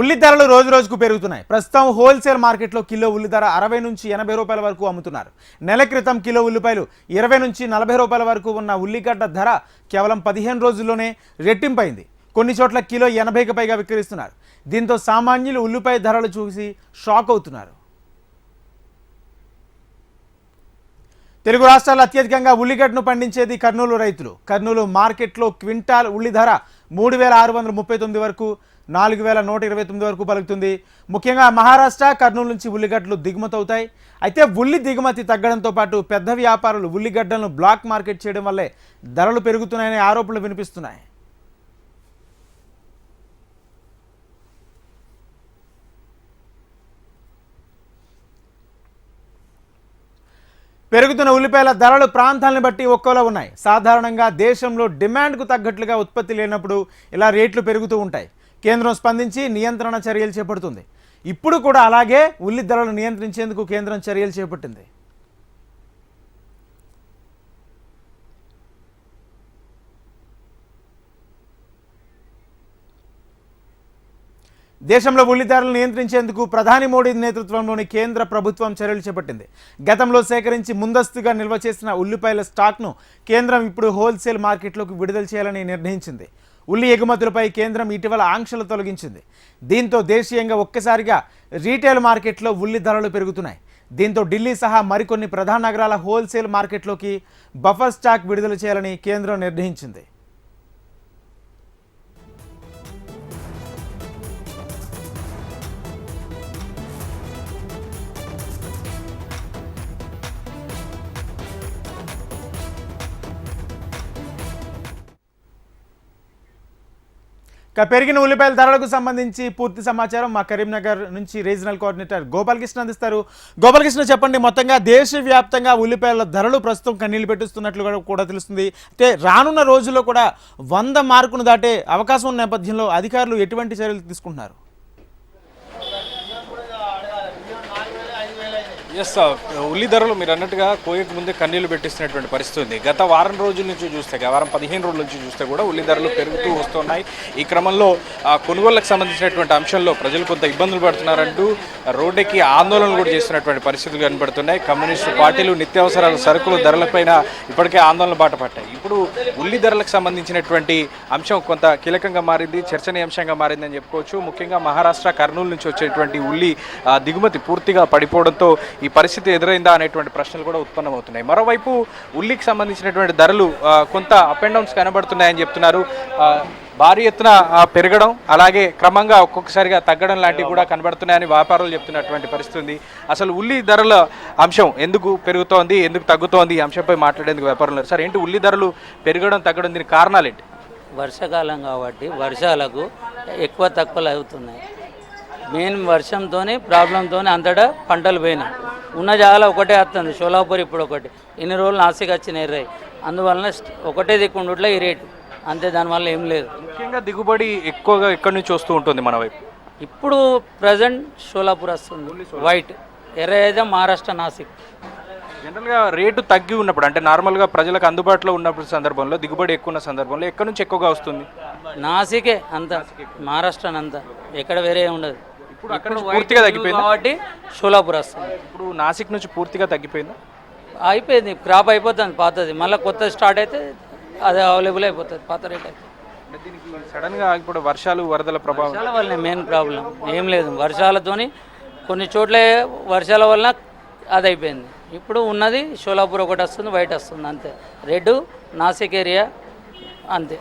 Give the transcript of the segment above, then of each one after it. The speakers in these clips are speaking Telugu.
ఉల్లి ధరలు రోజు రోజుకు పెరుగుతున్నాయి. ప్రస్తుతం హోల్సేల్ మార్కెట్లో కిలో ఉల్లి ధర అరవై నుంచి ఎనభై రూపాయల వరకు అమ్ముతున్నారు. నెల క్రితం కిలో ఉల్లిపాయలు ఇరవై నుంచి నలభై రూపాయల వరకు ఉన్న ఉల్లిగడ్డ ధర కేవలం పదిహేను రోజుల్లోనే రెట్టింపైంది. కొన్ని చోట్ల కిలో ఎనభైకి పైగా విక్రయిస్తున్నారు. దీంతో సామాన్యులు ఉల్లిపాయ ధరలు చూసి షాక్ అవుతున్నారు. తెలుగు రాష్ట్రాల్లో అత్యధికంగా ఉల్లిగడ్డను పండించేది కర్నూలు రైతులు. కర్నూలు మార్కెట్లో క్వింటాల్ ఉల్లి ధర మూడు వేల ఆరు వందల ముప్పై తొమ్మిది వరకు నాలుగు వేల నూట ఇరవై తొమ్మిది వరకు పలుకుతుంది. ముఖ్యంగా మహారాష్ట్ర కర్నూలు నుంచి ఉల్లిగడ్డలు దిగుమతి అవుతాయి. అయితే ఉల్లి దిగుమతి తగ్గడంతో పాటు పెద్ద వ్యాపారులు ఉల్లిగడ్డలను బ్లాక్ మార్కెట్ చేయడం వల్లే ధరలు పెరుగుతున్నాయనే ఆరోపణలు వినిపిస్తున్నాయి. పెరుగుతున్న ఉల్లిపాయల ధరలు ప్రాంతాలను బట్టి ఒక్కోలా ఉన్నాయి. సాధారణంగా దేశంలో డిమాండ్కు తగ్గట్లుగా ఉత్పత్తి లేనప్పుడు ఇలా రేట్లు పెరుగుతూ ఉంటాయి. కేంద్రం స్పందించి నియంత్రణ చర్యలు చేపడుతుంది. ఇప్పుడు కూడా అలాగే ఉల్లి ధరలు నియంత్రించేందుకు కేంద్రం చర్యలు చేపట్టింది. దేశంలో ఉల్లి ధరలు నియంత్రించేందుకు ప్రధాని మోడీ నేతృత్వంలోని కేంద్ర ప్రభుత్వం చర్యలు చేపట్టింది. గతంలో సేకరించి ముందస్తుగా నిల్వ చేసిన ఉల్లిపాయల స్టాక్ను కేంద్రం ఇప్పుడు హోల్సేల్ మార్కెట్లోకి విడుదల చేయాలని నిర్ణయించింది. ఉల్లి ఎగుమతులపై కేంద్రం ఇటీవల ఆంక్షలు తొలగించింది. దీంతో దేశీయంగా ఒక్కసారిగా రీటైల్ మార్కెట్లో ఉల్లి ధరలు పెరుగుతున్నాయి. దీంతో ఢిల్లీ సహా మరికొన్ని ప్రధాన నగరాల హోల్సేల్ మార్కెట్లోకి బఫర్ స్టాక్ విడుదల చేయాలని కేంద్రం నిర్ణయించింది. పెరిగిన ఉల్లిపాయల ధరలకు సంబంధించి పూర్తి సమాచారం మా కరీంనగర్ నుంచి రీజనల్ కోఆర్డినేటర్ గోపాలకృష్ణ అందిస్తారు. గోపాలకృష్ణ చెప్పండి మొత్తంగా దేశవ్యాప్తంగా ఉల్లిపాయల ధరలు ప్రస్తుతం కన్నీళ్ళు పెట్టిస్తున్నట్లు కూడా- కూడా తెలుస్తుంది. అయితే రానున్న రోజుల్లో కూడా వంద మార్కును దాటే అవకాశం ఉన్న నేపథ్యంలో అధికారులు ఎటువంటి చర్యలు తీసుకుంటున్నారు? ఎస్ ఉల్లి ధరలు మీరు అన్నట్టుగా కోయకు ముందే కన్నీళ్ళు పెట్టిస్తున్నటువంటి పరిస్థితి ఉంది గత వారం రోజుల నుంచి చూస్తే వారం పదిహేను రోజుల నుంచి చూస్తే కూడా ఉల్లి ధరలు పెరుగుతూ వస్తున్నాయి. ఈ క్రమంలో కొనుగోళ్ళకు సంబంధించినటువంటి అంశంలో ప్రజలు కొంత ఇబ్బందులు పడుతున్నారంటూ రోడ్డెక్కి ఆందోళనలు కూడా చేస్తున్నటువంటి పరిస్థితులు కనబడుతున్నాయి. కమ్యూనిస్టు పార్టీలు నిత్యావసరాల సరుకుల ధరలపైన ఇప్పటికే ఆందోళన బాట పట్టాయి ఇప్పుడు ఉల్లి ధరలకు సంబంధించినటువంటి అంశం కొంత కీలకంగా మారింది చర్చనీయాంశంగా మారిందని చెప్పుకోవచ్చు. ముఖ్యంగా మహారాష్ట్ర కర్నూలు నుంచి వచ్చేటువంటి ఉల్లి దిగుమతి పూర్తిగా పడిపోవడంతో ఈ పరిస్థితి ఎదురైందా అనేటువంటి ప్రశ్నలు కూడా ఉత్పన్నమవుతున్నాయి. మరోవైపు ఉల్లికి సంబంధించినటువంటి ధరలు కొంత అప్ అండ్ డౌన్స్ కనబడుతున్నాయని చెప్తున్నారు. భారీ ఎత్తున పెరగడం అలాగే క్రమంగా ఒక్కొక్కసారిగా తగ్గడం లాంటివి కూడా కనబడుతున్నాయని వ్యాపారులు చెప్తున్నటువంటి పరిస్థితి ఉంది. అసలు ఉల్లి ధరల అంశం ఎందుకు పెరుగుతోంది ఎందుకు తగ్గుతోంది ఈ అంశంపై మాట్లాడేందుకు వ్యాపారులు సార్ ఏంటి ఉల్లి ధరలు పెరగడం తగ్గడం దీనికి కారణాలు ఏంటి? వర్షాకాలం కాబట్టి వర్షాలకు ఎక్కువ తక్కువలు అవుతున్నాయి. మెయిన్ వర్షంతోనే ప్రాబ్లంతోనే అంతటా పంటలు పోయినాయి. ఉన్న జాగాలో ఒకటే వస్తుంది. షోలాపూర్ ఇప్పుడు ఒకటి. ఇన్ని రోజులు నాసిక్ వచ్చిన ఎర్రయి అందువలన ఒకటే దిక్కుండుట్లో ఈ రేటు. అంతే దానివల్ల ఏం లేదు. ముఖ్యంగా దిగుబడి ఎక్కువగా ఎక్కడి నుంచి వస్తూ ఉంటుంది మన వైపు? ఇప్పుడు ప్రజెంట్ షోలాపూర్ వస్తుంది. వైట్. ఎర్ర అయితే మహారాష్ట్ర నాసిక్. జనరల్గా రేటు తగ్గి ఉన్నప్పుడు అంటే నార్మల్గా ప్రజలకు అందుబాటులో ఉన్నప్పుడు సందర్భంలో దిగుబడి ఎక్కువ ఉన్న సందర్భంలో ఎక్కడి నుంచి ఎక్కువగా వస్తుంది? నాసికే అంత. మహారాష్ట్ర అంతా ఎక్కడ వేరే ఉండదు. ఇప్పుడు అక్కడ పూర్తిగా తగ్గిపోయిందా? కాబట్టి షోలాపూర్ వస్తుంది. ఇప్పుడు నాసిక్ నుంచి పూర్తిగా తగ్గిపోయిందా? అయిపోయింది క్రాప్ అయిపోతుంది పాతది. మళ్ళీ కొత్త స్టార్ట్ అయితే అది అవైలబుల్ అయిపోతుంది పాత రేట్ అయితే. దీనికి సడన్గా ఇప్పుడు వర్షాలు వరదల ప్రభావం. వర్షాల వల్లనే మెయిన్ ప్రాబ్లం ఏం లేదు. వర్షాలతోని కొన్ని చోట్ల వర్షాల వలన అది అయిపోయింది. ఇప్పుడు ఉన్నది షోలాపూర్ ఒకటి వస్తుంది వైట్ వస్తుంది అంతే. రెడ్ నాసిక్ ఏరియా అంతే.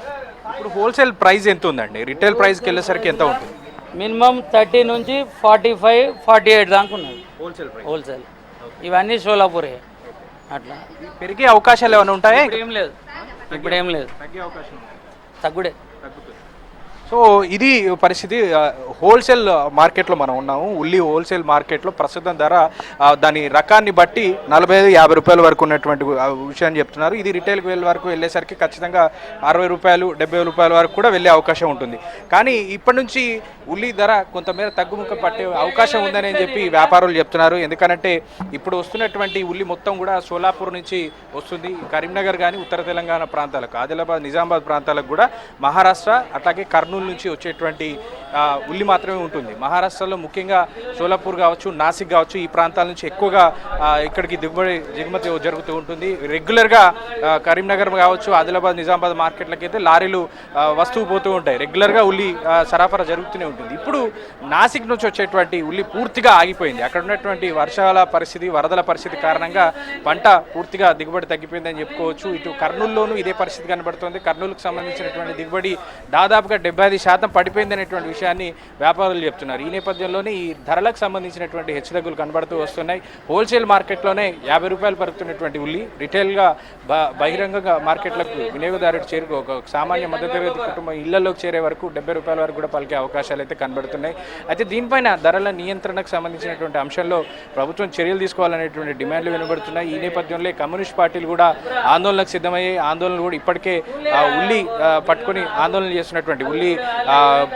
ఇప్పుడు హోల్సేల్ ప్రైస్ ఎంత ఉందండి? రిటైల్ ప్రైస్కి వెళ్ళేసరికి ఎంత ఉంటుంది? మినిమం థర్టీ నుంచి ఫార్టీ ఫైవ్ ఫార్టీ ఎయిట్ దాకా ఉన్నది. హోల్సేల్ హోల్సేల్ ఇవన్నీ షోలాపూరే అట్లా. పెరిగే అవకాశాలు ఏమైనా ఉంటాయా? ఇప్పుడు ఏం లేదు. ఇప్పుడు ఏం లేదు. తగ్గే అవకాశం తగ్గుడే. సో ఇది పరిస్థితి హోల్సేల్ మార్కెట్లో మనం ఉన్నాము. ఉల్లి హోల్సేల్ మార్కెట్లో ప్రస్తుతం ధర దాని రకాన్ని బట్టి నలభై ఐదు యాభై రూపాయల వరకు ఉన్నటువంటి విషయాన్ని చెప్తున్నారు. ఇది రిటైల్కి వెళ్ళే వరకు వెళ్ళేసరికి ఖచ్చితంగా అరవై రూపాయలు డెబ్బై రూపాయల వరకు కూడా వెళ్ళే అవకాశం ఉంటుంది. కానీ ఇప్పటి నుంచి ఉల్లి ధర కొంతమేర తగ్గుముఖం పట్టే అవకాశం ఉందని చెప్పి వ్యాపారులు చెప్తున్నారు. ఎందుకంటే ఇప్పుడు వస్తున్నటువంటి ఉల్లి మొత్తం కూడా సోలాపూర్ నుంచి వస్తుంది. కరీంనగర్ కానీ ఉత్తర తెలంగాణ ప్రాంతాలకు ఆదిలాబాద్ నిజామాబాద్ ప్రాంతాలకు కూడా మహారాష్ట్ర అట్లాగే కర్నూలు నుంచి వచ్చేటువంటి ఉల్లి మాత్రమే ఉంటుంది. మహారాష్ట్రలో ముఖ్యంగా సోలాపూర్ కావచ్చు నాసిక్ కావచ్చు ఈ ప్రాంతాల నుంచి ఎక్కువగా ఇక్కడికి దిగుబడి దిగుమతి జరుగుతూ ఉంటుంది. రెగ్యులర్గా కరీంనగర్ కావచ్చు ఆదిలాబాద్ నిజామాబాద్ మార్కెట్లకి అయితే లారీలు వస్తువు పోతూ ఉంటాయి. రెగ్యులర్గా ఉల్లి సరఫరా జరుగుతూనే ఉంటుంది. ఇప్పుడు నాసిక్ నుంచి వచ్చేటువంటి ఉల్లి పూర్తిగా ఆగిపోయింది. అక్కడ ఉన్నటువంటి వర్షాల పరిస్థితి వరదల పరిస్థితి కారణంగా పంట పూర్తిగా దిగుబడి తగ్గిపోయిందని చెప్పుకోవచ్చు. ఇటు కర్నూలులోనూ ఇదే పరిస్థితి కనబడుతుంది. కర్నూలుకు సంబంధించినటువంటి దిగుబడి దాదాపుగా డెబ్బై ఐదు శాతం పడిపోయింది అనేటువంటి విషయాన్ని వ్యాపారులు చెప్తున్నారు. ఈ నేపథ్యంలోనే ఈ ధరలకు సంబంధించినటువంటి హెచ్చుతగ్గులు కనబడుతూ వస్తున్నాయి. హోల్సేల్ మార్కెట్లోనే యాభై రూపాయలు పరుగుతున్నటువంటి ఉల్లి రిటైల్గా బ బహిరంగంగా మార్కెట్లకు వినియోగదారుడు చేరుకో ఒక సామాన్య మధ్యతరగతి కుటుంబం ఇళ్ళలోకి చేరే వరకు డెబ్బై రూపాయల వరకు కూడా పలికే అవకాశాలు అయితే కనబడుతున్నాయి. అయితే దీనిపైన ధరల నియంత్రణకు సంబంధించినటువంటి అంశంలో ప్రభుత్వం చర్యలు తీసుకోవాలనేటువంటి డిమాండ్లు వినబడుతున్నాయి. ఈ నేపథ్యంలో కమ్యూనిస్ట్ పార్టీలు కూడా ఆందోళనకు సిద్ధమయ్యే ఆందోళనలు కూడా ఇప్పటికే ఉల్లి పట్టుకుని ఆందోళన చేస్తున్నటువంటి ఉల్లి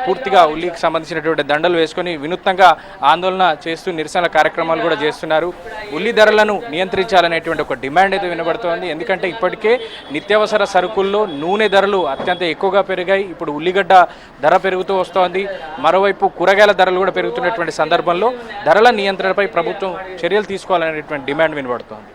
పూర్తిగా ఉల్లికి సంబంధించినటువంటి దండలు వేసుకొని వినూత్నంగా ఆందోళన చేస్తూ నిరసన కార్యక్రమాలు కూడా చేస్తున్నారు. ఉల్లి ధరలను నియంత్రించాలనేటువంటి ఒక డిమాండ్ అయితే వినబడుతోంది. ఎందుకంటే ఇప్పటికే నిత్యావసర సరుకుల్లో నూనె ధరలు అత్యంత ఎక్కువగా పెరిగాయి. ఇప్పుడు ఉల్లిగడ్డ ధర పెరుగుతూ వస్తోంది. మరోవైపు కూరగాయల ధరలు కూడా పెరుగుతున్నటువంటి సందర్భంలో ధరల నియంత్రణపై ప్రభుత్వం చర్యలు తీసుకోవాలనేటువంటి డిమాండ్ వినబడుతోంది.